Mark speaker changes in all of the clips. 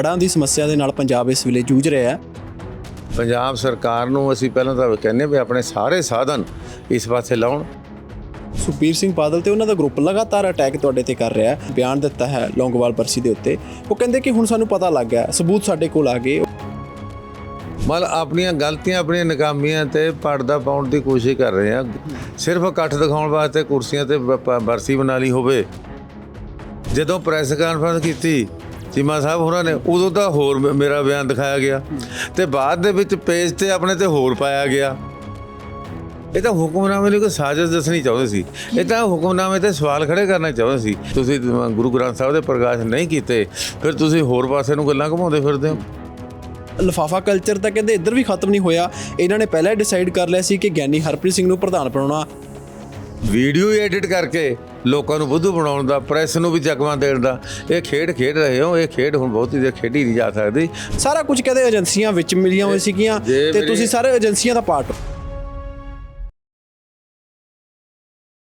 Speaker 1: ਹੜ੍ਹਾਂ ਦੀ ਸਮੱਸਿਆ ਦੇ ਨਾਲ ਪੰਜਾਬ ਇਸ ਵੇਲੇ ਜੂਝ ਰਿਹਾ ਹੈ।
Speaker 2: ਪੰਜਾਬ ਸਰਕਾਰ ਨੂੰ ਅਸੀਂ ਪਹਿਲਾਂ ਤਾਂ ਕਹਿੰਦੇ ਵੀ ਆਪਣੇ ਸਾਰੇ ਸਾਧਨ ਇਸ ਪਾਸੇ ਲਾਉਣ।
Speaker 1: ਸੁਖਬੀਰ ਸਿੰਘ ਬਾਦਲ ਤੇ ਉਹਨਾਂ ਦਾ ਗਰੁੱਪ ਲਗਾਤਾਰ ਅਟੈਕ ਤੁਹਾਡੇ ਤੇ ਕਰ ਰਿਹਾ ਹੈ। ਬਿਆਨ ਦਿੱਤਾ ਹੈ ਲੌਂਗੋਵਾਲ ਬਰਸੀ ਦੇ ਉੱਤੇ। ਉਹ ਕਹਿੰਦੇ ਕਿ ਹੁਣ ਸਾਨੂੰ ਪਤਾ ਲੱਗ ਗਿਆ ਸਬੂਤ ਸਾਡੇ ਕੋਲ ਆ ਗਏ।
Speaker 2: ਮਤਲਬ ਆਪਣੀਆਂ ਗਲਤੀਆਂ ਆਪਣੀਆਂ ਨਾਕਾਮੀਆਂ ਤੇ ਪਰਦਾ ਪਾਉਣ ਦੀ ਕੋਸ਼ਿਸ਼ ਕਰ ਰਹੇ ਆ ਸਿਰਫ ਇਕੱਠ ਦਿਖਾਉਣ ਵਾਸਤੇ ਕੁਰਸੀਆਂ ਤੇ ਬਰਸੀ ਬਣਾ ਲਈ ਹੋਵੇ। ਜਦੋਂ ਪ੍ਰੈਸ ਕਾਨਫਰੰਸ ਕੀਤੀ ਚੀਮਾ ਸਾਹਿਬ ਹੋਰਾਂ ਨੇ ਉਦੋਂ ਤਾਂ ਹੋਰ ਮੇਰਾ ਬਿਆਨ ਦਿਖਾਇਆ ਗਿਆ। ਤੇ ਬਾਅਦ ਦੇ ਵਿੱਚ ਪੇਜ ਤੇ ਆਪਣੇ ਤੇ ਹੋਰ ਪਾਇਆ ਗਿਆ। ਇਹ ਤਾਂ ਹੁਕਮਨਾਮੇ ਲਈ ਕੋਈ ਸਾਜ਼ਿਸ਼ ਦੱਸਣੀ ਚਾਹੁੰਦੇ ਸੀ। ਇਹ ਤਾਂ ਹੁਕਮਨਾਮੇ ਤੇ ਸਵਾਲ ਖੜੇ ਕਰਨਾ ਚਾਹੁੰਦੇ ਸੀ। ਤੁਸੀਂ ਗੁਰੂ ਗ੍ਰੰਥ ਸਾਹਿਬ ਦੇ ਪ੍ਰਕਾਸ਼ ਨਹੀਂ ਕੀਤੇ ਫਿਰ ਤੁਸੀਂ ਹੋਰ ਪਾਸੇ ਨੂੰ ਗੱਲਾਂ ਘੁਮਾਉਂਦੇ ਫਿਰਦੇ ਹੋ।
Speaker 1: ਲਫਾਫਾ ਕਲਚਰ ਤਾਂ ਕਹਿੰਦੇ ਇੱਧਰ ਵੀ ਖਤਮ ਨਹੀਂ ਹੋਇਆ। ਇਹਨਾਂ ਨੇ ਪਹਿਲਾਂ ਹੀ ਡਿਸਾਈਡ ਕਰ ਲਿਆ ਸੀ ਕਿ ਗਿਆਨੀ ਹਰਪ੍ਰੀਤ ਸਿੰਘ ਨੂੰ ਪ੍ਰਧਾਨ ਬਣਾਉਣਾ।
Speaker 2: ਵੀਡੀਓ ਐਡਿਟ ਕਰਕੇ ਲੋਕਾਂ ਨੂੰ ਬੁੱਧੂ ਬਣਾਉਣ ਦਾ ਪ੍ਰੈਸ ਨੂੰ ਵੀ ਜਗਵਾ ਦੇਣ ਦਾ। ਇਹ ਖੇਡ ਖੇਡ ਰਹੇ ਹੋ ਇਹ ਖੇਡ ਹੁਣ ਬਹੁਤੀ ਦੇਰ ਖੇਡੀ ਨਹੀਂ ਜਾ ਸਕਦੀ।
Speaker 1: ਸਾਰਾ ਕੁਝ ਕਹਿੰਦੇ ਏਜੰਸੀਆਂ ਵਿੱਚ ਮਿਲੀਆਂ ਹੋਈਆਂ ਸੀਗੀਆਂ ਤੇ ਤੁਸੀਂ ਸਾਰੇ ਏਜੰਸੀਆਂ ਦਾ ਪਾਰਟ ਹੋ।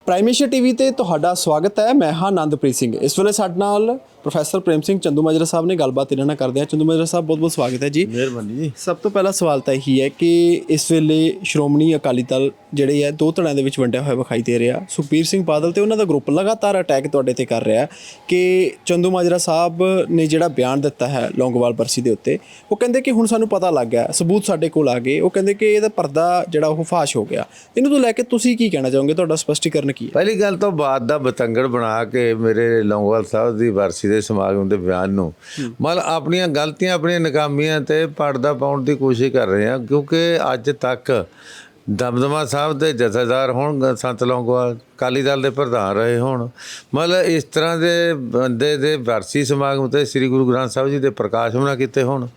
Speaker 1: ਪ੍ਰਾਈਮੇਸ਼ੀਆ ਟੀਵੀ ਤੇ ਤੁਹਾਡਾ ਸਵਾਗਤ ਹੈ। ਮੈਂ ਹਾਂ ਆਨੰਦਪ੍ਰੀਤ ਸਿੰਘ। ਇਸ ਵੇਲੇ ਸਾਡੇ ਨਾਲ ਪ੍ਰੋਫੈਸਰ ਪ੍ਰੇਮ ਸਿੰਘ ਚੰਦੂ ਮਾਜਰਾ ਸਾਹਿਬ ਨੇ ਗੱਲਬਾਤ ਇਹਨਾਂ ਨਾਲ ਕਰਦੇ ਹਾਂ। ਚੰਦੂ ਮਾਜਰਾ ਸਾਹਿਬ ਬਹੁਤ ਬਹੁਤ ਸਵਾਗਤ ਹੈ ਜੀ।
Speaker 2: ਮਿਹਰਬਾਨੀ ਜੀ।
Speaker 1: ਸਭ ਤੋਂ ਪਹਿਲਾ ਸਵਾਲ ਤਾਂ ਇਹੀ ਹੈ ਕਿ ਇਸ ਵੇਲੇ ਸ਼੍ਰੋਮਣੀ ਅਕਾਲੀ ਦਲ ਜਿਹੜੇ ਹੈ ਦੋ ਧੜਿਆਂ ਦੇ ਵਿੱਚ ਵੰਡਿਆ ਹੋਇਆ ਵਿਖਾਈ ਦੇ ਰਿਹਾ। ਸੁਖਬੀਰ ਸਿੰਘ ਬਾਦਲ ਤੇ ਉਹਨਾਂ ਦਾ ਗਰੁੱਪ ਲਗਾਤਾਰ ਅਟੈਕ ਤੁਹਾਡੇ ਤੇ ਕਰ ਰਿਹਾ ਕਿ ਚੰਦੂ ਮਾਜਰਾ ਸਾਹਿਬ ਨੇ ਜਿਹੜਾ ਬਿਆਨ ਦਿੱਤਾ ਹੈ ਲੌਂਗੋਵਾਲ ਬਰਸੀ ਦੇ ਉੱਤੇ ਉਹ ਕਹਿੰਦੇ ਕਿ ਹੁਣ ਸਾਨੂੰ ਪਤਾ ਲੱਗ ਗਿਆ ਸਬੂਤ ਸਾਡੇ ਕੋਲ ਆ ਗਏ। ਉਹ ਕਹਿੰਦੇ ਕਿ ਇਹਦਾ ਪਰਦਾ ਜਿਹੜਾ ਉਹ ਫਾਸ਼ ਹੋ ਗਿਆ। ਇਹਨੂੰ ਤੋਂ ਲੈ ਕੇ ਤੁਸੀਂ ਕੀ ਕਹਿਣਾ ਚਾਹੋਗੇ? ਤੁਹਾਡਾ ਸਪਸ਼ਟੀਕਰਨ ਕੀ ਹੈ?
Speaker 2: ਪਹਿਲੀ ਗੱਲ ਤਾਂ ਬਾਤ ਦਾ ਬਤੰਗੜ ਬਣਾ ਕੇ ਮੇਰੇ ਲੌਂਗੋਵਾਲ ਸਾਹਿਬ ਦੀ ਵਰਸੀ ਦੇ ਸਮਾਗਮ ਦੇ ਬਿਆਨ ਨੂੰ। ਮਤਲਬ ਆਪਣੀਆਂ ਗਲਤੀਆਂ, ਆਪਣੀਆਂ ਨਾਕਾਮੀਆਂ ਤੇ ਪਰਦਾ ਪਾਉਣ ਦੀ ਕੋਸ਼ਿਸ਼ ਕਰ ਰਹੇ ਹਾਂ, ਕਿਉਂਕਿ ਅੱਜ ਤੱਕ ਦਮਦਮਾ ਸਾਹਿਬ ਦੇ ਜਥੇਦਾਰ ਹੋਣ, ਸੰਤ ਲੌਂਗੋਵਾਲ। ਅਕਾਲੀ ਦਲ ਦੇ ਪ੍ਰਧਾਨ ਰਹੇ ਹੋਣ। ਮਤਲਬ ਇਸ ਤਰ੍ਹਾਂ ਦੇ ਬੰਦੇ ਦੇ ਵਰਸੀ ਸਮਾਗਮ ਤੇ ਸ੍ਰੀ ਗੁਰੂ ਗ੍ਰੰਥ ਸਾਹਿਬ ਜੀ ਦੇ ਪ੍ਰਕਾਸ਼ ਨਾ ਕੀਤੇ ਹੋਣ।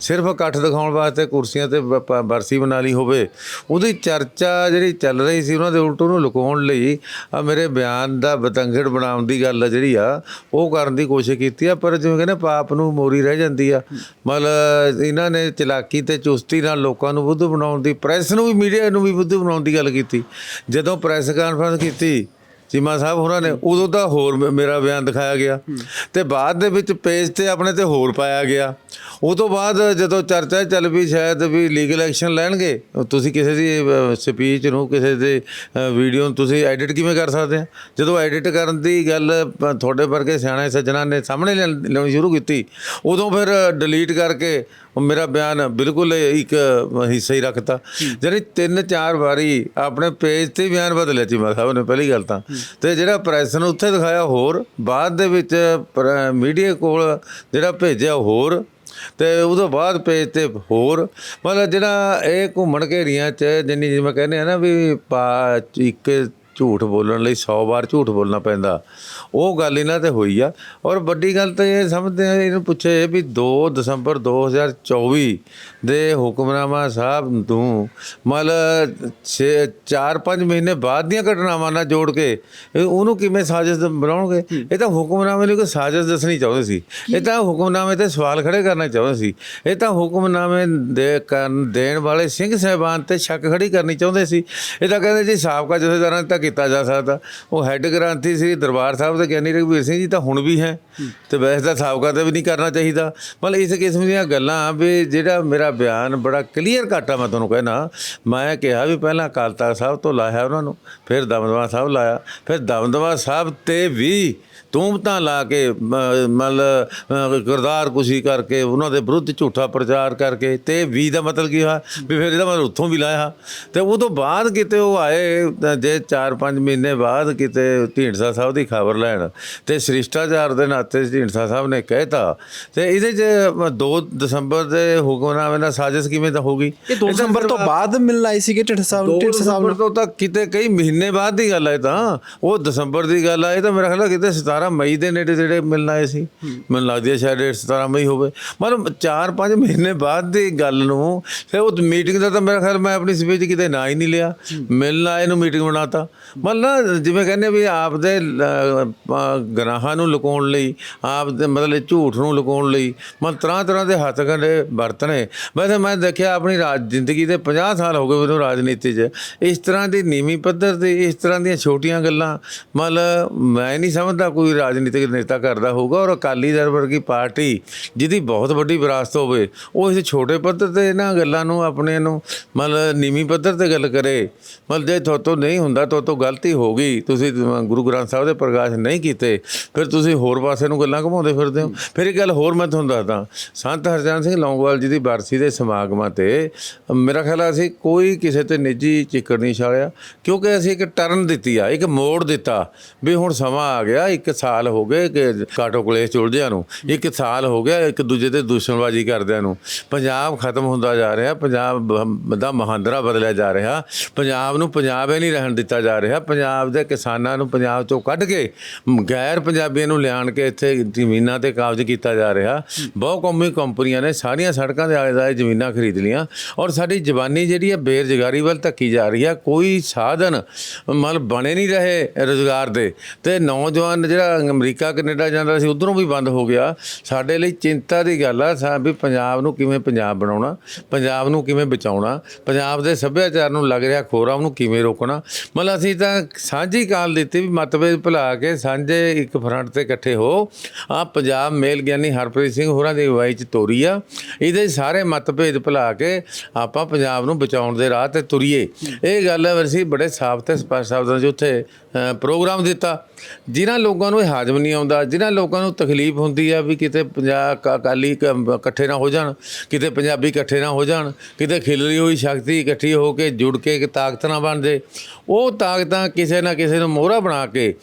Speaker 2: ਸਿਰਫ ਇਕੱਠ ਦਿਖਾਉਣ ਵਾਸਤੇ ਕੁਰਸੀਆਂ ਤੇ ਬ- ਬਰਸੀ ਬਣਾ ਲਈ ਹੋਵੇ। ਉਹਦੀ ਚਰਚਾ ਜਿਹੜੀ ਚੱਲ ਰਹੀ ਸੀ ਉਹਨਾਂ ਦੇ ਉਲਟ ਉਹਨੂੰ ਲੁਕਾਉਣ ਲਈ ਆ ਮੇਰੇ ਬਿਆਨ ਦਾ ਬਤੰਗੜ ਬਣਾਉਣ ਦੀ ਗੱਲ ਜਿਹੜੀ ਆ, ਉਹ ਕਰਨ ਦੀ ਕੋਸ਼ਿਸ਼ ਕੀਤੀ ਆ, ਪਰ ਜਿਵੇਂ ਕਹਿੰਦੇ ਪਾਪ ਨੂੰ ਮੋਰੀ ਰਹਿ ਜਾਂਦੀ ਆ। ਮਤਲਬ ਇਹਨਾਂ ਨੇ ਚਲਾਕੀ ਤੇ ਚੁਸਤੀ ਨਾਲ ਲੋਕਾਂ ਨੂੰ ਬੁੱਧ ਬਣਾਉਣ ਦੀ, ਪ੍ਰੈਸ ਨੂੰ ਵੀ, ਮੀਡੀਆ ਨੂੰ ਵੀ ਬੁੱਧ ਬਣਾਉਣ ਦੀ ਗੱਲ ਕੀਤੀ। ਜਦੋਂ ਪ੍ਰੈਸ ਕਾਨਫਰੰਸ ਕੀਤੀ ਚੀਮਾ ਸਾਹਿਬ ਹੋਰਾਂ ਨੇ ਉਦੋਂ ਤਾਂ ਹੋਰ ਮੇਰਾ ਬਿਆਨ ਦਿਖਾਇਆ ਗਿਆ। ਤੇ ਬਾਅਦ ਦੇ ਵਿੱਚ ਪੇਜ ਤੇ ਆਪਣੇ ਤੇ ਹੋਰ ਪਾਇਆ ਗਿਆ। ਉਹ ਤੋਂ ਬਾਅਦ ਜਦੋਂ ਚਰਚਾ ਚੱਲ ਪਈ ਸ਼ਾਇਦ ਵੀ ਲੀਗਲ ਐਕਸ਼ਨ ਲੈਣਗੇ ਤੁਸੀਂ ਕਿਸੇ ਦੀ ਸਪੀਚ ਨੂੰ ਕਿਸੇ ਦੇ ਵੀਡੀਓ ਨੂੰ ਤੁਸੀਂ ਐਡਿਟ ਕਿਵੇਂ ਕਰ ਸਕਦੇ ਆ? ਜਦੋਂ ਐਡਿਟ ਕਰਨ ਦੀ ਗੱਲ ਤੁਹਾਡੇ ਵਰਗੇ ਸਿਆਣੇ ਸੱਜਣਾ ਨੇ ਸਾਹਮਣੇ ਲਿਆ- ਲਿਆਉਣੀ ਸ਼ੁਰੂ ਕੀਤੀ ਉਦੋਂ ਫਿਰ ਡਿਲੀਟ ਕਰਕੇ ਉਹ ਮੇਰਾ ਬਿਆਨ ਬਿਲਕੁਲ ਇੱਕ ਹਿੱਸਾ ਹੀ ਰੱਖਤਾ। ਜਿਹੜੀ ਤਿੰਨ ਚਾਰ ਵਾਰੀ ਆਪਣੇ ਪੇਜ ਤੇ ਬਿਆਨ ਬਦਲਿਆ ਚੀਮਾ ਸਾਹਿਬ ਨੇ ਪਹਿਲੀ ਗੱਲ ਤਾਂ। ਤੇ ਜਿਹੜਾ ਪ੍ਰੈਸ ਨੂੰ ਉੱਥੇ ਦਿਖਾਇਆ ਹੋਰ ਬਾਅਦ ਦੇ ਵਿੱਚ ਮੀਡੀਆ ਕੋਲ ਜਿਹੜਾ ਭੇਜਿਆ ਹੋਰ ਤੇ ਉਦੋਂ ਬਾਅਦ ਪੇਜ ਤੇ ਹੋਰ, ਮਤਲਬ ਜਿਹੜਾ ਇਹ ਘੁੰਮਣ ਘੇਰੀਆਂ ਚ ਜਿੰਨੀ ਜਿਵੇਂ ਕਹਿੰਦੇ ਆ ਨਾ ਵੀ ਪਾ- ਇੱਕ ਝੂਠ ਬੋਲਣ ਲਈ 100 ਵਾਰ ਝੂਠ ਬੋਲਣਾ ਪੈਂਦਾ। ਉਹ ਗੱਲ ਇਹਨਾਂ ਤੇ ਹੋਈ ਆ। ਔਰ ਵੱਡੀ ਗੱਲ ਤਾਂ ਇਹ ਸਮਝਦੇ ਆ ਇਹਨੂੰ ਪੁੱਛੇ ਵੀ 2 ਦਸੰਬਰ 2024 ਦੇ ਹੁਕਮਨਾਮਾ ਸਾਹਿਬ ਨੂੰ ਮਤਲਬ 4-5 ਮਹੀਨੇ ਬਾਅਦ ਦੀਆਂ ਘਟਨਾਵਾਂ ਨਾਲ ਜੋੜ ਕੇ ਉਹਨੂੰ ਕਿਵੇਂ ਸਾਜ਼ਿਸ਼ ਬਣਾਉਣਗੇ? ਇਹ ਤਾਂ ਹੁਕਮਨਾਮੇ ਲਈ ਕੋਈ ਸਾਜ਼ਿਸ਼ ਦੱਸਣੀ ਚਾਹੁੰਦੇ ਸੀ। ਇਹ ਤਾਂ ਹੁਕਮਨਾਮੇ ਤੇ ਸਵਾਲ ਖੜੇ ਕਰਨਾ ਚਾਹੁੰਦੇ ਸੀ। ਇਹ ਤਾਂ ਹੁਕਮਨਾਮੇ ਦੇ ਕਰਨ ਦੇਣ ਵਾਲੇ ਸਿੰਘ ਸਹਿਬਾਨ ਤੇ ਸ਼ੱਕ ਖੜੀ ਕਰਨੀ ਚਾਹੁੰਦੇ ਸੀ। ਇਹ ਤਾਂ ਕਹਿੰਦੇ ਜੀ ਸਾਬਕਾ ਜਥੇਦਾਰਾਂ ਨੇ ਤਾਂ ਕੀਤਾ ਜਾ ਸਕਦਾ। ਉਹ ਹੈੱਡ ਗ੍ਰੰਥੀ ਸੀ ਦਰਬਾਰ ਸਾਹਿਬ ਦੇ ਗਿਆਨੀ ਰਘਵੀਰ ਸਿੰਘ ਜੀ ਤਾਂ ਹੁਣ ਵੀ ਹੈ ਤੇ ਵੈਸੇ ਤਾਂ ਸਾਬਕਾ ਤੇ ਵੀ ਨਹੀਂ ਕਰਨਾ ਚਾਹੀਦਾ। ਮਤਲਬ ਇਸ ਕਿਸਮ ਦੀਆਂ ਗੱਲਾਂ ਵੀ ਜਿਹੜਾ ਮੇਰਾ ਬਿਆਨ ਬੜਾ ਕਲੀਅਰ ਕੱਟ ਆ ਮੈਂ ਤੁਹਾਨੂੰ ਕਹਿਣਾ। ਮੈਂ ਕਿਹਾ ਵੀ ਪਹਿਲਾਂ ਅਕਾਲ ਤਖਤ ਸਾਹਿਬ ਤੋਂ ਲਾਇਆ ਉਹਨਾਂ ਨੂੰ, ਫਿਰ ਦਮਦਮਾ ਸਾਹਿਬ ਲਾਇਆ, ਫਿਰ ਦਮਦਮਾ ਸਾਹਿਬ ਤੇ ਵੀ ਤੂਮਤਾਂ ਲਾ ਕੇ ਮ- ਮਤਲਬ ਅ, ਕਿਰਦਾਰ ਕੁਸ਼ੀ ਕਰਕੇ ਉਹਨਾਂ ਦੇ ਵਿਰੁੱਧ ਝੂਠਾ ਪ੍ਰਚਾਰ ਕਰਕੇ ਤੇ ਵੀ ਦਾ ਮਤਲਬ ਕੀ ਹੋਇਆ? ਵੀ ਫਿਰ ਇਹਦਾ ਮਤਲਬ ਉੱਥੋਂ ਵੀ ਲਾਇਆ। ਤੇ ਉਹ ਤੋਂ ਬਾਅਦ ਕਿਤੇ ਉਹ ਆਏ ਜੇ 4-5 ਮਹੀਨੇ ਬਾਅਦ ਕਿਤੇ ਢੀਂਡਸਾ ਸਾਹਿਬ ਦੀ ਖਬਰ ਲੈਣ ਤੇ ਸ੍ਰਿਸ਼ਟਾਚਾਰ ਦੇ ਨਾਤੇ ਢੀਂਡਸਾ ਸਾਹਿਬ ਨੇ ਕਹਿਤਾ। ਤੇ ਇਹਦੇ 'ਚ 2 ਦਸੰਬਰ ਦੇ ਹੁਕਮਨਾਮੇ ਨਾਲ ਸਾਜ਼ਿਸ਼ ਕਿਵੇਂ ਤਾਂ ਹੋਗੀ
Speaker 1: ਇਹ 2 ਦਸੰਬਰ ਤੋਂ ਬਾਅਦ ਮਿਲਣ ਆਏ ਸੀਗੇ ਢਿੱਡ ਸਾਹਿਬ ਨੂੰ ਢਿੱਡ ਸਾਹਿਬ
Speaker 2: ਤੋਂ ਤਾਂ ਕਿਤੇ ਕਈ ਮਹੀਨੇ ਬਾਅਦ ਦੀ ਗੱਲ ਹੈ ਤਾਂ। ਉਹ ਦਸੰਬਰ ਦੀ ਗੱਲ ਇਹ ਤਾਂ ਮੇਰਾ ਖਿਆਲ ਕਿਤੇ 17 ਮਈ ਦੇ ਨੇੜੇ ਜਿਹੜੇ ਮਿਲਣ ਆਏ ਸੀ। ਮੈਨੂੰ ਲੱਗਦੀ ਹੈ ਸ਼ਾਇਦ ਇਹ 17 ਮਈ ਹੋਵੇ। ਮਤਲਬ 4-5 ਮਹੀਨੇ ਬਾਅਦ ਦੀ ਗੱਲ ਨੂੰ ਫਿਰ ਉਹ ਮੀਟਿੰਗ ਦਾ ਤਾਂ ਮੇਰਾ ਖਿਆਲ ਮੈਂ ਆਪਣੀ ਸਪੀਚ ਕਿਤੇ ਨਾ ਹੀ ਨਹੀਂ ਲਿਆ। ਮਿਲਣ ਆਏ ਨੂੰ ਮੀਟਿੰਗ ਬਣਾਤਾ। ਮਤਲਬ ਜਿਵੇਂ ਕਹਿੰਦੇ ਵੀ ਆਪ ਦੇ ਗਨਾਹਾਂ ਨੂੰ ਲੁਕਾਉਣ ਲਈ, ਆਪ ਦੇ ਮਤਲਬ ਝੂਠ ਨੂੰ ਲੁਕਾਉਣ ਲਈ ਮਤਲਬ ਤਰ੍ਹਾਂ ਤਰ੍ਹਾਂ ਦੇ ਹੱਥ ਕੰਡੇ ਵਰਤਨੇ ਵੈਸੇ ਮੈਂ ਦੇਖਿਆ ਆਪਣੀ ਰਾਜ ਜ਼ਿੰਦਗੀ ਦੇ 50 ਸਾਲ ਹੋ ਗਏ ਮੈਨੂੰ ਰਾਜਨੀਤੀ 'ਚ। ਇਸ ਤਰ੍ਹਾਂ ਦੀ ਨੀਵੀਂ ਪੱਧਰ ਤੇ ਇਸ ਤਰ੍ਹਾਂ ਦੀਆਂ ਛੋਟੀਆਂ ਗੱਲਾਂ, ਮਤਲਬ ਮੈਂ ਨਹੀਂ ਸਮਝਦਾ ਕੋਈ ਰਾਜਨੀਤਿਕ ਨੇਤਾ ਕਰਦਾ ਹੋਊਗਾ ਔਰ ਅਕਾਲੀ ਦਲ ਵਰਗੀ ਪਾਰਟੀ ਜਿਹਦੀ ਬਹੁਤ ਵੱਡੀ ਵਿਰਾਸਤ ਹੋਵੇ, ਉਹ ਇਸ ਛੋਟੇ ਪੱਧਰ ਤੇ ਇਹਨਾਂ ਗੱਲਾਂ ਨੂੰ, ਆਪਣੇ ਨੂੰ ਮਤਲਬ ਨੀਵੀਂ ਪੱਧਰ ਤੇ ਗੱਲ ਕਰੇ। ਮਤਲਬ ਜੇ ਤੁਹਾਤੋਂ ਨਹੀਂ ਹੁੰਦਾ, ਤੁਹਾਤੋਂ ਗਲਤੀ ਹੋ ਗਈ, ਤੁਸੀਂ ਗੁਰੂ ਗ੍ਰੰਥ ਸਾਹਿਬ ਦੇ ਪ੍ਰਕਾਸ਼ ਨਹੀਂ ਕੀਤੇ, ਫਿਰ ਤੁਸੀਂ ਹੋਰ ਪਾਸੇ ਨੂੰ ਗੱਲਾਂ ਘੁਮਾਉਂਦੇ ਫਿਰਦੇ ਹੋ। ਫਿਰ ਇੱਕ ਗੱਲ ਹੋਰ ਮੈਂ ਤੁਹਾਨੂੰ ਦੱਸਦਾ ਸੰਤ ਹਰਜਨ ਸਿੰਘ ਲੌਂਗਵਾਲ ਜੀ ਦੀ ਬਰਸੀ ਦੇ ਸਮਾਗਮਾਂ ਤੇ, ਮੇਰਾ ਖਿਆਲ ਆ ਅਸੀਂ ਕੋਈ ਕਿਸੇ ਤੇ ਨਿੱਜੀ ਚਿੱਕੜ ਨਹੀਂ ਛਾਲਿਆ, ਕਿਉਂਕਿ ਅਸੀਂ ਇੱਕ ਟਰਨ ਦਿੱਤੀ ਆ, ਇੱਕ ਮੋੜ ਦਿੱਤਾ, ਵੀ ਹੁਣ ਸਮਾਂ ਆ ਗਿਆ, ਇੱਕ ਸਾਲ ਹੋ ਗਏ ਕਿ ਕਾਟੋ ਕਲੇਸ਼ ਚੁਲਝਿਆਂ ਨੂੰ। ਇੱਕ ਸਾਲ ਹੋ ਗਿਆ, ਇੱਕ ਦੂਜੇ ਤੇ ਦੁਸ਼ਮਣਬਾਜ਼ੀ ਕਰਦਿਆਂ ਨੂੰ। ਪੰਜਾਬ ਖਤਮ ਹੁੰਦਾ ਜਾ ਰਿਹਾ, ਪੰਜਾਬ ਬ- ਦਾ ਮਹਾਂਦਰਾ ਬਦਲਿਆ ਜਾ ਰਿਹਾ। ਪੰਜਾਬ ਨੂੰ ਪੰਜਾਬ ਹੀ ਨਹੀਂ ਰਹਿਣ ਦਿੱਤਾ ਜਾ ਰਿਹਾ। ਪੰਜਾਬ ਦੇ ਕਿਸਾਨਾਂ ਨੂੰ ਪੰਜਾਬ ਤੋਂ ਕੱਢ ਕੇ ਗੈਰ ਪੰਜਾਬੀਆਂ ਨੂੰ ਲਿਆਣ ਕੇ ਇੱਥੇ ਜ਼ਮੀਨਾਂ ਤੇ ਕਾਬਜ਼ ਕੀਤਾ ਜਾ ਰਿਹਾ। ਬਹੁ ਕੌਮੀ ਕੰਪਨੀਆਂ ਨੇ ਸਾਰੀਆਂ ਸੜਕਾਂ ਦੇ ਆਲੇ ਦੁਆਲੇ ਜ਼ਮੀਨਾਂ ਖਰੀਦ ਲੀਆਂ ਔਰ ਸਾਡੀ ਜਵਾਨੀ ਜਿਹੜੀ ਹੈ ਬੇਰੁਜ਼ਗਾਰੀ ਵੱਲ ਧੱਕੀ ਜਾ ਰਹੀ ਹੈ। ਕੋਈ ਸਾਧਨ ਮਤਲਬ ਬਣੇ ਨਹੀਂ ਰਹੇ ਰੋਜ਼ਗਾਰ ਦੇ। ਤੇ ਨੌਜਵਾਨ ਜਿਹੜਾ ਅਮਰੀਕਾ, ਕੈਨੇਡਾ ਜਾਂਦਾ ਸੀ, ਉਧਰੋਂ ਵੀ ਬੰਦ ਹੋ ਗਿਆ। ਸਾਡੇ ਲਈ ਚਿੰਤਾ ਦੀ ਗੱਲ ਆ, ਸਾ ਵੀ ਪੰਜਾਬ ਨੂੰ ਕਿਵੇਂ ਪੰਜਾਬ ਬਣਾਉਣਾ, ਪੰਜਾਬ ਨੂੰ ਕਿਵੇਂ ਬਚਾਉਣਾ, ਪੰਜਾਬ ਦੇ ਸੱਭਿਆਚਾਰ ਨੂੰ ਲੱਗ ਰਿਹਾ ਖੋਰਾ ਉਹਨੂੰ ਕਿਵੇਂ ਰੋਕਣਾ। ਮਤਲਬ ਅਸੀਂ ਤਾਂ ਸਾਂਝੀ ਕਾਲ ਦਿੱਤੀ ਵੀ ਮਤਭੇਦ ਭੁਲਾ ਕੇ ਸਾਂਝੇ ਇੱਕ ਫਰੰਟ ਤੇ ਇਕੱਠੇ ਹੋ। ਆ ਪੰਜਾਬ ਮੇਲ ਗਿਆਨੀ ਹਰਪ੍ਰੀਤ ਸਿੰਘ ਹੋਰਾਂ ਦੀ ਅਗਵਾਈ ਚ ਤੋਰੀ ਆ। ਇਹਦੇ ਸਾਰੇ ਮਤਭੇਦ ਭੁਲਾ ਕੇ ਆਪਾਂ ਪੰਜਾਬ ਨੂੰ ਬਚਾਉਣ ਦੇ ਰਾਹ ਤੇ ਤੁਰੀਏ। ਇਹ ਗੱਲ ਅਸੀਂ ਬੜੇ ਸਾਫ਼ ਤੇ ਸਪਸ਼ਟ ਸ਼ਬਦਾਂ 'ਚ ਉੱਥੇ ਪ੍ਰੋਗਰਾਮ ਦਿੱਤਾ। ਜਿਨ੍ਹਾਂ ਲੋਕਾਂ ਨੂੰ ਇਹ ਹਾਜ਼ਮ ਨਹੀਂ ਆਉਂਦਾ, ਜਿਨ੍ਹਾਂ ਲੋਕਾਂ ਨੂੰ ਤਕਲੀਫ ਹੁੰਦੀ ਆ ਵੀ ਕਿਤੇ ਪੰਜਾਬ ਅਕਾਲੀ ਕ- ਇਕੱਠੇ ਨਾ ਹੋ ਜਾਣ, ਕਿਤੇ ਪੰਜਾਬੀ ਇਕੱਠੇ ਨਾ ਹੋ ਜਾਣ, ਕਿਤੇ ਖਿਲਰੀ ਹੋਈ ਸ਼ਕਤੀ ਇਕੱਠੀ ਹੋ ਕੇ ਜੁੜ ਕੇ ਇੱਕ ਤਾਕਤ ਨਾ ਬਣ ਜੇ। ਉਹ ਤਾਕਤਾਂ ਕਿਸੇ ਨਾ ਕਿਸੇ ਨੂੰ ਮੋਹਰਾ ਬਣਾ ਕੇ,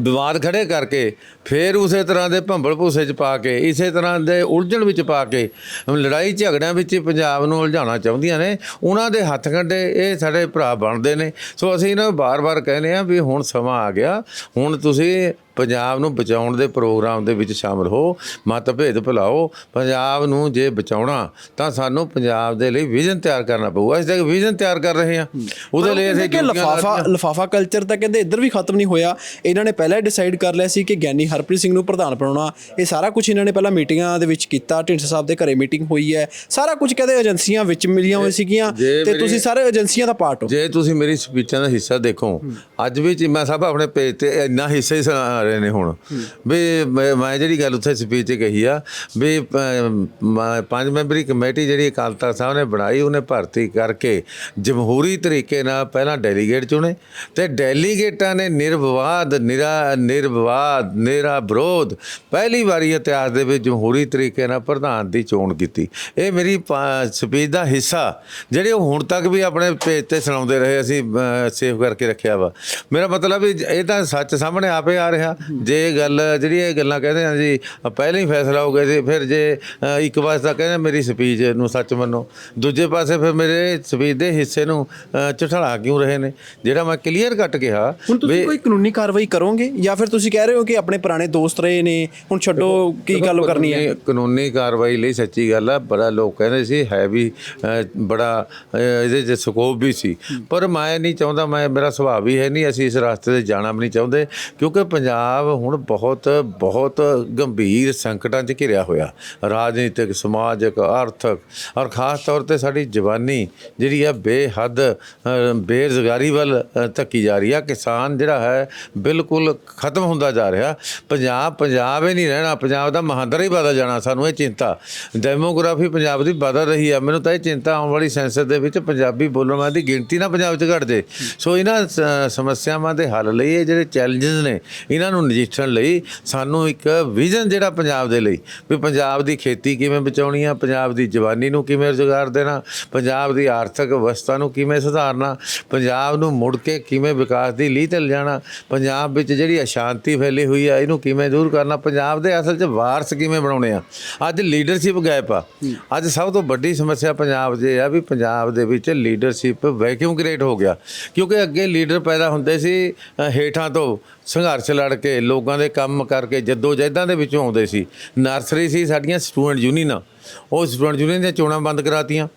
Speaker 2: ਵਿਵਾਦ ਖੜੇ ਕਰਕੇ, ਫਿਰ ਉਸੇ ਤਰ੍ਹਾਂ ਦੇ ਭੰਬਲ ਭੂਸੇ ਚ ਪਾ ਕੇ, ਇਸੇ ਤਰ੍ਹਾਂ ਦੇ ਉਲਝਣ ਵਿੱਚ ਪਾ ਕੇ, ਲੜਾਈ ਝਗੜਿਆਂ ਵਿੱਚ ਪੰਜਾਬ ਨੂੰ ਉਲਝਾਉਣਾ ਚਾਹੁੰਦੀਆਂ ਨੇ। ਉਹਨਾਂ ਦੇ ਹੱਥ ਕੰਡੇ ਇਹ ਸਾਡੇ ਭਰਾ ਬਣਦੇ ਨੇ। ਸੋ ਅਸੀਂ ਇਹਨਾਂ ਨੂੰ ਬਾਰ-ਬਾਰ ਕਹਿੰਦੇ ਆ ਵੀ ਹੁਣ ਸਮਾਂ ਆ ਗਿਆ। ਹੁਣ ਤੁਸੀਂ ਪੰਜਾਬ ਨੂੰ ਬਚਾਉਣ ਦੇ ਪ੍ਰੋਗਰਾਮ ਦੇ ਵਿੱਚ ਸ਼ਾਮਲ ਹੋ ਮਤਭੇਦ ਭੁਲਾਓ। ਪੰਜਾਬ ਨੂੰ ਜੇ ਬਚਾਉਣਾ ਤਾਂ ਸਾਨੂੰ ਪੰਜਾਬ ਦੇ ਲਈ ਵਿਜ਼ਨ ਤਿਆਰ ਕਰਨਾ ਪਊਗਾ। ਅਸੀਂ ਤਾਂ ਵਿਜ਼ਨ ਤਿਆਰ ਕਰ ਰਹੇ ਹਾਂ। ਉਹਦੇ ਲਈ ਅਸੀਂ
Speaker 1: ਕਿ ਲਫਾਫਾ। ਲਫਾਫਾ ਕਲਚਰ ਤਾਂ ਕਹਿੰਦੇ ਇੱਧਰ ਵੀ ਖਤਮ ਨਹੀਂ ਹੋਇਆ। ਇਹਨਾਂ ਨੇ ਪਹਿਲਾਂ ਡਿਸਾਈਡ ਕਰ ਲਿਆ ਸੀ ਕਿ ਗਿਆਨੀ ਹਰਪ੍ਰੀਤ ਸਿੰਘ ਨੂੰ ਪ੍ਰਧਾਨ ਬਣਾਉਣਾ। ਇਹ ਸਾਰਾ ਕੁਝ ਇਹਨਾਂ ਨੇ ਪਹਿਲਾਂ ਮੀਟਿੰਗਾਂ ਦੇ ਵਿੱਚ ਕੀਤਾ। ਢਿੰਡਸਾ ਸਾਹਿਬ ਦੇ ਘਰੇ ਮੀਟਿੰਗ ਹੋਈ ਹੈ। ਸਾਰਾ ਕੁਝ ਕਹਿੰਦੇ ਏਜੰਸੀਆਂ ਵਿੱਚ ਮਿਲੀਆਂ ਹੋਈਆਂ ਸੀਗੀਆਂ ਤੇ ਤੁਸੀਂ ਸਾਰੇ ਏਜੰਸੀਆਂ ਦਾ ਪਾਰਟ ਹੋ।
Speaker 2: ਜੇ ਤੁਸੀਂ ਮੇਰੀ ਸਪੀਚਾਂ ਦਾ ਹਿੱਸਾ ਦੇਖੋ ਅੱਜ ਵੀ ਚੀਮਾ ਸਾਹਿਬ ਆਪਣੇ ਪੇਜ ਤੇ ਇੰਨਾ ਹਿੱਸਾ ਹੀ ਰਹੇ ਨੇ ਹੁਣ। ਵੀ ਮੈਂ ਮੈਂ ਜਿਹੜੀ ਗੱਲ ਉੱਥੇ ਸਪੀਚ 'ਚ ਕਹੀ ਆ, ਵੀ ਪ- ਪੰਜ ਮੈਂਬਰੀ ਕਮੇਟੀ ਜਿਹੜੀ ਅਕਾਲ ਤਖਤ ਸਾਹਿਬ ਨੇ ਬਣਾਈ, ਉਹਨੇ ਭਰਤੀ ਕਰਕੇ ਜਮਹੂਰੀ ਤਰੀਕੇ ਨਾਲ ਪਹਿਲਾਂ ਡੈਲੀਗੇਟ ਚੁਣੇ ਤੇ ਡੈਲੀਗੇਟਾਂ ਨੇ ਨਿਰਵਿਵਾਦ, ਨਿਰਾ ਨਿਰਵਿਵਾਦ ਨਿਰਾ ਵਿਰੋਧ ਪਹਿਲੀ ਵਾਰੀ ਇਤਿਹਾਸ ਦੇ ਵਿੱਚ ਜਮਹੂਰੀ ਤਰੀਕੇ ਨਾਲ ਪ੍ਰਧਾਨ ਦੀ ਚੋਣ ਕੀਤੀ। ਇਹ ਮੇਰੀ ਸਪੀਚ ਦਾ ਹਿੱਸਾ, ਜਿਹੜੇ ਉਹ ਹੁਣ ਤੱਕ ਵੀ ਆਪਣੇ ਪੇਜ ਤੇ ਸੁਣਾਉਂਦੇ ਰਹੇ, ਅਸੀਂ ਸੇਵ ਕਰਕੇ ਰੱਖਿਆ ਵਾ। ਮੇਰਾ ਮਤਲਬ ਵੀ ਇਹ ਤਾਂ ਸੱਚ ਸਾਹਮਣੇ ਆਪੇ ਆ ਰਿਹਾ। ਜੇ ਇਹ ਗੱਲ ਜਿਹੜੀ ਇਹ ਗੱਲਾਂ ਕਹਿੰਦੇ ਆ ਜੀ ਪਹਿਲਾਂ ਹੀ ਫੈਸਲਾ ਹੋ ਗਿਆ ਜੀ ਫਿਰ ਜੇ ਅ, ਇੱਕ ਪਾਸੇ ਤਾਂ ਕਹਿੰਦੇ ਮੇਰੀ ਸਪੀਚ ਨੂੰ ਸੱਚ ਮੰਨੋ ਦੂਜੇ ਪਾਸੇ ਫਿਰ ਮੇਰੇ ਸਪੀਚ ਦੇ ਹਿੱਸੇ ਨੂੰ ਅ, ਕਿਉਂ ਰਹੇ ਨੇ? ਜਿਹੜਾ ਮੈਂ ਕਲੀਅਰ ਕੱਟ ਕਿਹਾ
Speaker 1: ਹੁਣ ਤੁਸੀਂ ਕੋਈ ਕਾਨੂੰਨੀ ਕਾਰਵਾਈ ਕਰੋਗੇ? ਜਾਂ ਫਿਰ ਤੁਸੀਂ ਕਹਿ ਰਹੇ ਹੋ ਕਿ ਆਪਣੇ ਪੁਰਾਣੇ ਦੋਸਤ ਰਹੇ ਨੇ ਹੁਣ ਛੱਡੋ ਕੀ ਗੱਲ ਕਰਨੀ ਹੈ।
Speaker 2: ਕਾਨੂੰਨੀ- ਕਾਨੂੰਨੀ ਕਾਰਵਾਈ ਲਈ ਸੱਚੀ ਗੱਲ ਆ ਬੜਾ ਲੋਕ ਕਹਿੰਦੇ ਸੀ ਹੈ ਵੀ ਬੜਾ ਇਹਦੇ 'ਚ ਸਕੋਪ ਵੀ ਸੀ। ਪਰ ਮੈਂ ਨਹੀਂ ਚਾਹੁੰਦਾ ਮੈਂ ਮੇਰਾ ਸੁਭਾਅ ਵੀ ਹੈ ਨਹੀਂ ਅਸੀਂ ਇਸ ਰਸਤੇ ਤੇ ਜਾਣਾ ਵੀ ਨਹੀਂ ਚਾਹੁੰਦੇ ਕਿਉਂਕਿ ਪੰਜਾਬ ਪੰਜਾਬ ਹੁਣ ਬਹੁਤ ਬਹੁਤ ਗੰਭੀਰ ਸੰਕਟਾਂ 'ਚ ਘਿਰਿਆ ਹੋਇਆ। ਰਾਜਨੀਤਿਕ ਸਮਾਜਿਕ ਆਰਥਿਕ ਔਰ ਖਾਸ ਤੌਰ ਤੇ ਸਾਡੀ ਜਵਾਨੀ ਜਿਹੜੀ ਆ ਬੇਹੱਦ ਅ, ਬੇਰੁਜ਼ਗਾਰੀ ਵੱਲ ਧੱਕੀ ਜਾ ਰਹੀ ਆ। ਕਿਸਾਨ ਜਿਹੜਾ ਹੈ ਬਿਲਕੁਲ ਖਤਮ ਹੁੰਦਾ ਜਾ ਰਿਹਾ। ਪੰਜਾਬ ਪੰਜਾਬ ਹੀ ਨਹੀਂ ਰਹਿਣਾ। ਪੰਜਾਬ ਦਾ ਮਹਾਂਦਰ ਹੀ ਬਦਲ ਜਾਣਾ ਸਾਨੂੰ ਇਹ ਚਿੰਤਾ। ਡੈਮੋਗ੍ਰਾਫੀ ਪੰਜਾਬ ਦੀ ਬਦਲ ਰਹੀ ਆ। ਮੈਨੂੰ ਤਾਂ ਇਹ ਚਿੰਤਾ ਆਉਣ ਵਾਲੀ ਸੈਂਸਸ ਦੇ ਵਿੱਚ ਪੰਜਾਬੀ ਬੋਲਣ ਵਾਲਿਆਂ ਦੀ ਗਿਣਤੀ ਨਾ ਪੰਜਾਬ 'ਚ ਘਟ ਜੇ ਸੋ ਇਹਨਾਂ ਸ- ਸਮੱਸਿਆਵਾਂ ਦੇ ਹੱਲ ਲਈ ਇਹ ਜਿਹੜੇ ਚੈਲੰਜਸ ਨੇ ਇਹਨਾਂ ਨੂੰ ਨਜਿੱਠਣ ਲਈ ਸਾਨੂੰ ਇੱਕ ਵਿਜ਼ਨ ਜਿਹੜਾ ਪੰਜਾਬ ਦੇ ਲਈ ਵੀ ਪੰਜਾਬ ਦੀ ਖੇਤੀ ਕਿਵੇਂ ਬਚਾਉਣੀ ਆ ਪੰਜਾਬ ਦੀ ਜਵਾਨੀ ਨੂੰ ਕਿਵੇਂ ਰੁਜ਼ਗਾਰ ਦੇਣਾ ਪੰਜਾਬ ਦੀ ਆਰਥਿਕ ਅਵਸਥਾ ਨੂੰ ਕਿਵੇਂ ਸੁਧਾਰਨਾ ਪੰਜਾਬ ਨੂੰ ਮੁੜ ਕੇ ਕਿਵੇਂ ਵਿਕਾਸ ਦੀ ਲੀਹ ਤੇ ਲਿਜਾਣਾ ਪੰਜਾਬ ਵਿੱਚ ਜਿਹੜੀ ਅਸ਼ਾਂਤੀ ਫੈਲੀ ਹੋਈ ਆ ਇਹਨੂੰ ਕਿਵੇਂ ਦੂਰ ਕਰਨਾ ਪੰਜਾਬ ਦੇ ਅਸਲ 'ਚ ਵਾਰਸ ਕਿਵੇਂ ਬਣਾਉਣੇ ਆ। ਅੱਜ ਲੀਡਰਸ਼ਿਪ ਗੈਪ ਆ। ਅੱਜ ਸਭ ਤੋਂ ਵੱਡੀ ਸਮੱਸਿਆ ਪੰਜਾਬ 'ਚ ਇਹ ਆ ਵੀ ਪੰਜਾਬ ਦੇ ਵਿੱਚ ਲੀਡਰਸ਼ਿਪ ਵੈਕਿਊਮ ਕ੍ਰੀਏਟ ਹੋ ਗਿਆ। ਕਿਉਂਕਿ ਅੱਗੇ ਲੀਡਰ ਪੈਦਾ ਹੁੰਦੇ ਸੀ ਹੇਠਾਂ ਤੋਂ ਸੰਘਰਸ਼ ਲੜ ਕੇ, ਲੋਕਾਂ ਦੇ ਕੰਮ ਕਰਕੇ ਜੱਦੋ ਜਹਿਦਾਂ ਦੇ ਵਿੱਚੋਂ ਆਉਂਦੇ ਸੀ। ਨਰਸਰੀ ਸੀ ਸਾਡੀਆਂ ਸਟੂਡੈਂਟ ਯੂਨੀਅਨਾਂ। ਉਹ ਸਟੂਡੈਂਟ ਯੂਨੀਅਨ ਦੀਆਂ ਚੋਣਾਂ ਬੰਦ ਕਰਾਤੀਆਂ।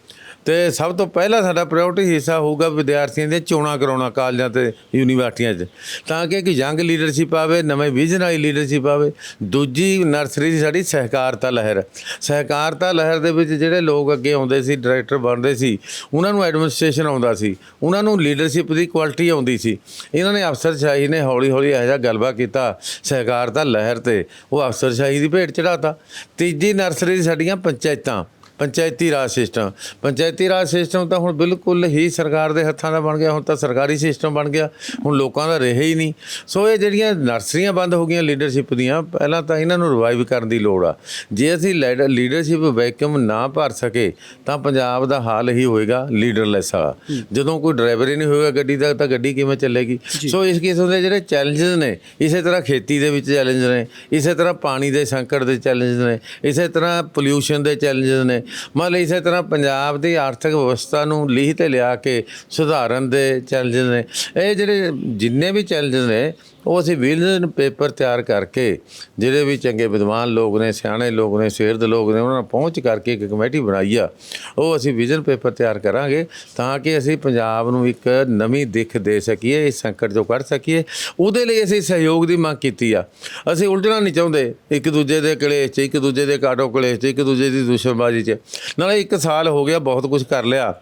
Speaker 2: ਤੇ ਸਭ ਤੋਂ ਪਹਿਲਾਂ ਸਾਡਾ ਪ੍ਰਾਇੋਰਟੀ ਹਿੱਸਾ ਹੋਊਗਾ ਵਿਦਿਆਰਥੀਆਂ ਦੀਆਂ ਚੋਣਾਂ ਕਰਾਉਣਾ ਕਾਲਜਾਂ ਤੇ ਯੂਨੀਵਰਸਿਟੀਆਂ 'ਚ। ਤਾਂ ਕਿ ਇੱਕ ਯੰਗ ਲੀਡਰਸ਼ਿਪ ਆਵੇ, ਨਵੇਂ ਵਿਜ਼ਨ ਵਾਲੀ ਲੀਡਰਸ਼ਿਪ ਆਵੇ, ਦੂਜੀ ਨਰਸਰੀ ਦੀ ਸਾਡੀ ਸਹਿਕਾਰਤਾ ਲਹਿਰ। ਸਹਿਕਾਰਤਾ ਲਹਿਰ ਦੇ ਵਿੱਚ ਜਿਹੜੇ ਲੋਕ ਅੱਗੇ ਆਉਂਦੇ ਸੀ ਡਾਇਰੈਕਟਰ ਬਣਦੇ ਸੀ, ਉਹਨਾਂ ਨੂੰ ਐਡਮਿਨਿਸਟ੍ਰੇਸ਼ਨ ਆਉਂਦਾ ਸੀ, ਉਹਨਾਂ ਨੂੰ ਲੀਡਰਸ਼ਿਪ ਦੀ ਕੁਆਲਿਟੀ ਆਉਂਦੀ ਸੀ। ਇਹਨਾਂ ਨੇ ਅਫਸਰਸ਼ਾਹੀ ਨੇ ਹੌਲੀ ਹੌਲੀ ਇਹੋ ਜਿਹਾ ਗੱਲਬਾਤ ਕੀਤਾ, ਸਹਿਕਾਰਤਾ ਲਹਿਰ ਤੇ ਉਹ ਅਫਸਰਸ਼ਾਹੀ ਦੀ ਭੇਟ ਚੜਾਤਾ ਤੀਜੀ ਨਰਸਰੀ ਸਾਡੀਆਂ ਪੰਚਾਇਤਾਂ ਪੰਚਾਇਤੀ ਰਾਜ ਸਿਸਟਮ। ਪੰਚਾਇਤੀ ਰਾਜ ਸਿਸਟਮ ਤਾਂ ਹੁਣ ਬਿਲਕੁਲ ਹੀ ਸਰਕਾਰ ਦੇ ਹੱਥਾਂ ਦਾ ਬਣ ਗਿਆ ਹੁਣ ਤਾਂ ਸਰਕਾਰੀ ਸਿਸਟਮ ਬਣ ਗਿਆ ਹੁਣ ਲੋਕਾਂ ਦਾ ਰਹੇ ਹੀ ਨਹੀਂ। ਸੋ ਇਹ ਜਿਹੜੀਆਂ ਨਰਸਰੀਆਂ ਬੰਦ ਹੋ ਗਈਆਂ ਲੀਡਰਸ਼ਿਪ ਦੀਆਂ ਪਹਿਲਾਂ ਤਾਂ ਇਹਨਾਂ ਨੂੰ ਰਿਵਾਈਵ ਕਰਨ ਦੀ ਲੋੜ ਆ। ਜੇ ਅਸੀਂ ਲੀਡਰਸ਼ਿਪ ਵੈਕਿਊਮ ਨਾ ਭਰ ਸਕੇ ਤਾਂ ਪੰਜਾਬ ਦਾ ਹਾਲ ਹੀ ਹੋਏਗਾ ਲੀਡਰਲੈਸ ਵਾਲਾ। ਜਦੋਂ ਕੋਈ ਡਰਾਈਵਰ ਹੀ ਨਹੀਂ ਹੋਏਗਾ ਗੱਡੀ ਦਾ ਤਾਂ ਗੱਡੀ ਕਿਵੇਂ ਚੱਲੇਗੀ? ਸੋ ਇਸ ਕਿਸਮ ਦੇ ਜਿਹੜੇ ਚੈਲੰਜਸ ਨੇ ਇਸੇ ਤਰ੍ਹਾਂ ਖੇਤੀ ਦੇ ਵਿੱਚ ਚੈਲੰਜ ਨੇ ਇਸੇ ਤਰ੍ਹਾਂ ਪਾਣੀ ਦੇ ਸੰਕਟ ਦੇ ਚੈਲੰਜ ਨੇ ਇਸੇ ਤਰ੍ਹਾਂ ਪੋਲਿਊਸ਼ਨ ਦੇ ਚੈਲੰਜਸ ਨੇ ਮਤਲਬ ਇਸੇ ਤਰ੍ਹਾਂ ਪੰਜਾਬ ਦੀ ਆਰਥਿਕ ਵਿਵਸਥਾ ਨੂੰ ਲੀਹ ਤੇ ਲਿਆ ਕੇ ਸੁਧਾਰਨ ਦੇ ਚੈਲੰਜਸ ਨੇ। ਇਹ ਜਿਹੜੇ ਜਿੰਨੇ ਵੀ ਚੈਲੰਜਸ ਨੇ, ਉਹ ਅਸੀਂ ਵਿਜ਼ਨ ਪੇਪਰ ਤਿਆਰ ਕਰਕੇ ਜਿਹੜੇ ਵੀ ਚੰਗੇ ਵਿਦਵਾਨ ਲੋਕ ਨੇ, ਸਿਆਣੇ ਲੋਕ ਨੇ ਸੇਰਦ ਲੋਕ ਨੇ, ਉਹਨਾਂ ਨਾਲ ਪਹੁੰਚ ਕਰਕੇ ਇੱਕ ਕਮੇਟੀ ਬਣਾਈ ਆ, ਉਹ ਅਸੀਂ ਵਿਜ਼ਨ ਪੇਪਰ ਤਿਆਰ ਕਰਾਂਗੇ ਤਾਂ ਕਿ ਅਸੀਂ ਪੰਜਾਬ ਨੂੰ ਇੱਕ ਨਵੀਂ ਦਿੱਖ ਦੇ ਸਕੀਏ, ਇਸ ਸੰਕਟ ਤੋਂ ਕੱਢ ਸਕੀਏ। ਉਹਦੇ ਲਈ ਅਸੀਂ ਸਹਿਯੋਗ ਦੀ ਮੰਗ ਕੀਤੀ ਆ। ਅਸੀਂ ਉਲਝਣਾ ਨਹੀਂ ਚਾਹੁੰਦੇ, ਇੱਕ ਦੂਜੇ ਦੇ ਕਲੇਸ਼ 'ਚ, ਇੱਕ ਦੂਜੇ ਦੇ ਕਾਟੋ ਕਲੇਸ਼ 'ਚ, ਇੱਕ ਦੂਜੇ ਦੀ ਦੁਸ਼ਮਣਬਾਜ਼ੀ 'ਚ। ਨਾਲੇ ਇੱਕ ਸਾਲ ਹੋ ਗਿਆ ਬਹੁਤ ਕੁਝ ਕਰ ਲਿਆ।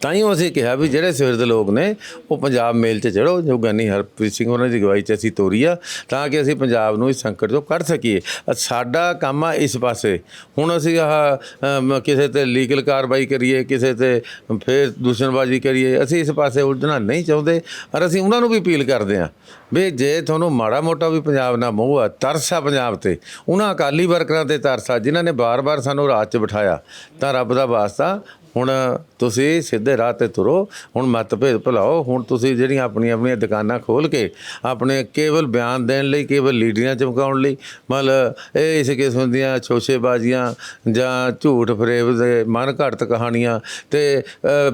Speaker 2: ਤਾਂ ਹੀ ਅਸੀਂ ਕਿਹਾ ਵੀ ਜਿਹੜੇ ਸਵੇਰ ਦੇ ਲੋਕ ਨੇ ਉਹ ਪੰਜਾਬ ਮੇਲ 'ਚ ਚੜੋ ਜੋ ਗਿਆਨੀ ਹਰਪ੍ਰੀਤ ਸਿੰਘ ਉਹਨਾਂ ਦੀ ਅਗਵਾਈ 'ਚ ਅਸੀਂ ਤੋਰੀ ਆ ਤਾਂ ਕਿ ਅਸੀਂ ਪੰਜਾਬ ਨੂੰ ਇਸ ਸੰਕਟ ਤੋਂ ਕੱਢ ਸਕੀਏ। ਸਾਡਾ ਕੰਮ ਆ ਇਸ ਪਾਸੇ। ਹੁਣ ਅਸੀਂ ਆਹ ਕਿਸੇ ਤੇ ਲੀਗਲ ਕਾਰਵਾਈ ਕਰੀਏ ਕਿਸੇ ਤੇ ਫੇਰ ਦੂਸ਼ਣਬਾਜ਼ੀ ਕਰੀਏ ਅਸੀਂ ਇਸ ਪਾਸੇ ਉਲਝਣਾ ਨਹੀਂ ਚਾਹੁੰਦੇ ਔਰ ਅਸੀਂ ਉਹਨਾਂ ਨੂੰ ਵੀ ਅਪੀਲ ਕਰਦੇ ਹਾਂ ਵੀ ਜੇ ਤੁਹਾਨੂੰ ਮਾੜਾ ਮੋਟਾ ਵੀ ਪੰਜਾਬ ਨਾਲ ਮੋਹ ਆ, ਤਰਸ ਆ ਪੰਜਾਬ ਤੇ, ਉਹਨਾਂ ਅਕਾਲੀ ਵਰਕਰਾਂ ਤੇ ਤਰਸ ਆ, ਜਿਨ੍ਹਾਂ ਨੇ ਬਾਰ-ਬਾਰ ਸਾਨੂੰ ਰਾਤ 'ਚ ਬਿਠਾਇਆ, ਤਾਂ ਰੱਬ ਦਾ ਵਾਸਤਾ ਹੁਣ ਤੁਸੀਂ ਸਿੱਧੇ ਰਾਹ ਤੇ ਤੁਰੋ, ਹੁਣ ਮਤਭੇਦ ਭੁਲਾਓ, ਹੁਣ ਤੁਸੀਂ ਜਿਹੜੀਆਂ ਆਪਣੀਆਂ ਆਪਣੀਆਂ ਦੁਕਾਨਾਂ ਖੋਲ ਕੇ ਆਪਣੇ ਕੇਵਲ ਬਿਆਨ ਦੇਣ ਲਈ, ਕੇਵਲ ਲੀਡਰੀਆਂ ਚਮਕਾਉਣ ਲਈ, ਮਤਲਬ ਇਹ ਇਸ ਕਿਸਮ ਦੀਆਂ ਛੋਸ਼ੇਬਾਜ਼ੀਆਂ ਜਾਂ ਝੂਠ ਫਰੇਬ ਦੇ ਮਨ ਘੜਤ ਕਹਾਣੀਆਂ ਤੇ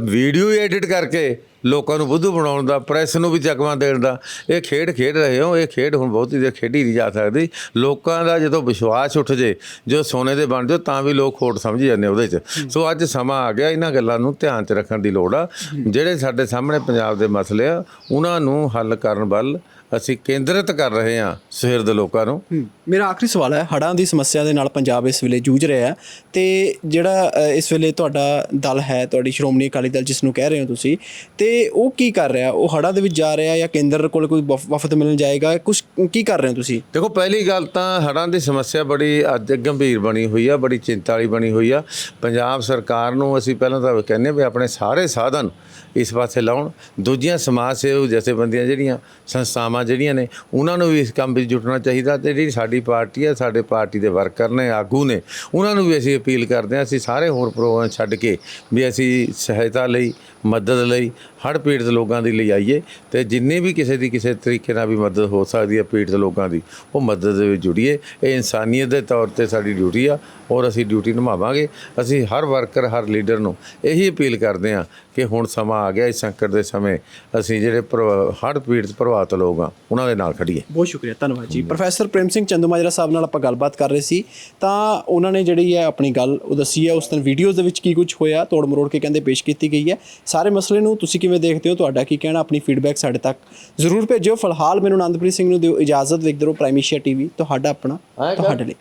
Speaker 2: ਵੀਡੀਓ ਐਡਿਟ ਕਰਕੇ ਲੋਕਾਂ ਨੂੰ ਬੁੱਧੂ ਬਣਾਉਣ ਦਾ ਪ੍ਰੈਸ ਨੂੰ ਵੀ ਚਕਮਾ ਦੇਣ ਦਾ। ਇਹ ਖੇਡ ਖੇਡ ਰਹੇ ਹੋ ਇਹ ਖੇਡ ਹੁਣ ਬਹੁਤੀ ਦੇਰ ਖੇਡੀ ਨਹੀਂ ਜਾ ਸਕਦੀ। ਲੋਕਾਂ ਦਾ ਜਦੋਂ ਵਿਸ਼ਵਾਸ ਉੱਠ ਜੇ ਜੋ ਸੋਨੇ ਦੇ ਬਣ ਜਾਓ ਤਾਂ ਵੀ ਲੋਕ ਖੋਟ ਸਮਝ ਜਾਂਦੇ ਉਹਦੇ 'ਚ। ਸੋ ਅੱਜ ਸਮਾਂ ਆ ਗਿਆ ਇਹਨਾਂ ਗੱਲਾਂ ਨੂੰ ਧਿਆਨ 'ਚ ਰੱਖਣ ਦੀ ਲੋੜ ਆ। ਜਿਹੜੇ ਸਾਡੇ ਸਾਹਮਣੇ ਪੰਜਾਬ ਦੇ ਮਸਲੇ ਆ ਉਹਨਾਂ ਨੂੰ ਹੱਲ ਕਰਨ ਵੱਲ ਅਸੀਂ ਕੇਂਦਰਿਤ ਕਰ ਰਹੇ ਹਾਂ ਸ਼ਹਿਰ ਦੇ ਲੋਕਾਂ ਨੂੰ।
Speaker 1: ਮੇਰਾ ਆਖਰੀ ਸਵਾਲ ਹੈ ਹੜ੍ਹਾਂ ਦੀ ਸਮੱਸਿਆ ਦੇ ਨਾਲ ਪੰਜਾਬ ਇਸ ਵੇਲੇ ਜੂਝ ਰਿਹਾ ਹੈ ਤੇ ਜਿਹੜਾ ਅ, ਇਸ ਵੇਲੇ ਤੁਹਾਡਾ ਦਲ ਹੈ ਤੁਹਾਡੀ ਸ਼੍ਰੋਮਣੀ ਅਕਾਲੀ ਦਲ ਜਿਸ ਨੂੰ ਕਹਿ ਰਹੇ ਹੋ ਤੁਸੀਂ ਤੇ ਉਹ ਕੀ ਕਰ ਰਿਹਾ? ਉਹ ਹੜ੍ਹਾਂ ਦੇ ਵਿੱਚ ਜਾ ਰਿਹਾ ਜਾਂ ਕੇਂਦਰ ਕੋਲ ਕੋਈ ਵਫ- ਵਫਦ ਮਿਲਣ ਜਾਏਗਾ? ਕੁਝ ਕੀ ਕਰ ਰਹੇ ਹੋ ਤੁਸੀਂ?
Speaker 2: ਦੇਖੋ ਪਹਿਲੀ ਗੱਲ ਤਾਂ ਹੜ੍ਹਾਂ ਦੀ ਸਮੱਸਿਆ ਬੜੀ ਅੱਜ ਗੰਭੀਰ ਬਣੀ ਹੋਈ ਆ ਬੜੀ ਚਿੰਤਾ ਵਾਲੀ ਬਣੀ ਹੋਈ ਆ। ਪੰਜਾਬ ਸਰਕਾਰ ਨੂੰ ਅਸੀਂ ਪਹਿਲਾਂ ਤਾਂ ਕਹਿੰਦੇ ਵੀ ਆਪਣੇ ਸਾਰੇ ਸਾਧਨ ਇਸ ਪਾਸੇ ਲਾਉਣ। ਦੂਜੀਆਂ ਸਮਾਜ ਸੇਵਕ ਜਥੇਬੰਦੀਆਂ ਜਿਹੜੀਆਂ ਸੰਸਥਾਵਾਂ ਜਿਹੜੀਆਂ ਨੇ ਉਹਨਾਂ ਨੂੰ ਵੀ ਇਸ ਕੰਮ ਵਿੱਚ ਜੁਟਣਾ ਚਾਹੀਦਾ ਤੇ ਜਿਹੜੀ ਸਾਡੀ ਪਾਰਟੀ ਹੈ, ਸਾਡੇ ਪਾਰਟੀ ਦੇ ਵਰਕਰ ਨੇ, ਆਗੂ ਨੇ। ਉਹਨਾਂ ਨੂੰ ਵੀ ਅਸੀਂ ਅਪੀਲ ਕਰਦੇ ਹਾਂ, ਅਸੀਂ ਸਾਰੇ ਹੋਰ ਪ੍ਰੋਗਰਾਮ ਛੱਡ ਕੇ ਵੀ ਅਸੀਂ ਸਹਾਇਤਾ ਲਈ, ਮਦਦ ਲਈ, ਹੜ੍ਹ ਪੀੜਤ ਲੋਕਾਂ ਦੀ ਲਈ ਆਈਏ ਤੇ ਜਿੰਨੇ ਵੀ ਕਿਸੇ ਦੀ ਕਿਸੇ ਤਰੀਕੇ ਨਾਲ ਵੀ ਮਦਦ ਹੋ ਸਕਦੀ ਹੈ ਪੀੜਤ ਲੋਕਾਂ ਦੀ, ਉਹ ਮਦਦ ਦੇ ਵਿੱਚ ਜੁੜੀਏ। ਇਹ ਇਨਸਾਨੀਅਤ ਦੇ ਤੌਰ ਤੇ ਸਾਡੀ ਡਿਊਟੀ ਆ, ਔਰ ਅਸੀਂ ਡਿਊਟੀ ਨਿਭਾਵਾਂਗੇ। ਅਸੀਂ ਹਰ ਵਰਕਰ, ਹਰ ਲੀਡਰ ਨੂੰ ਇਹੀ ਅਪੀਲ ਕਰਦੇ ਹਾਂ ਕਿ ਹੁਣ ਸਮਾਂ ਆ ਗਿਆ ਇਸ ਸੰਕਟ ਦੇ ਸਮੇਂ ਅਸੀਂ ਜਿਹੜੇ ਹੜ੍ਹ ਪੀੜਤ ਪ੍ਰਭਾਵਿਤ ਲੋਕ ਆ ਉਹਨਾਂ ਦੇ ਨਾਲ ਖੜੀਏ
Speaker 1: ਬਹੁਤ ਸ਼ੁਕਰੀਆ ਧੰਨਵਾਦ ਜੀ। ਪ੍ਰੋਫੈਸਰ ਪ੍ਰੇਮ ਸਿੰਘ ਚੰਦੂਮਾਜਰਾ ਸਾਹਿਬ ਨਾਲ ਆਪਾਂ ਗੱਲਬਾਤ ਕਰ ਰਹੇ ਸੀ। ਤਾਂ ਉਹਨਾਂ ਨੇ ਜਿਹੜੀ ਹੈ ਆਪਣੀ ਗੱਲ ਉਹ ਦੱਸੀ ਹੈ ਉਸ ਦਿਨ ਵੀਡੀਓਜ਼ ਦੇ ਵਿੱਚ ਕੀ ਕੁਝ ਹੋਇਆ ਤੋੜ ਮਰੋੜ ਕੇ ਕਹਿੰਦੇ ਪੇਸ਼ ਕੀਤੀ ਗਈ ਹੈ। ਸਾਰੇ ਮਸਲੇ ਨੂੰ ਤੁਸੀਂ ਕਿਵੇਂ ਦੇਖਦੇ ਹੋ ਤੁਹਾਡਾ ਕੀ ਕਹਿਣਾ ਆਪਣੀ ਫੀਡਬੈਕ ਸਾਡੇ ਤੱਕ ਜ਼ਰੂਰ ਭੇਜਿਓ। ਫਿਲਹਾਲ ਮੈਨੂੰ ਆਨੰਦਪ੍ਰੀਤ ਸਿੰਘ ਨੂੰ ਦਿਓ ਇਜਾਜ਼ਤ ਵੇਖਦੇ ਰਹੋ ਪ੍ਰਾਈਮ ਏਸ਼ੀਆ ਟੀਵੀ ਤੁਹਾਡਾ ਆਪਣਾ ਤੁਹਾਡੇ ਲਈ।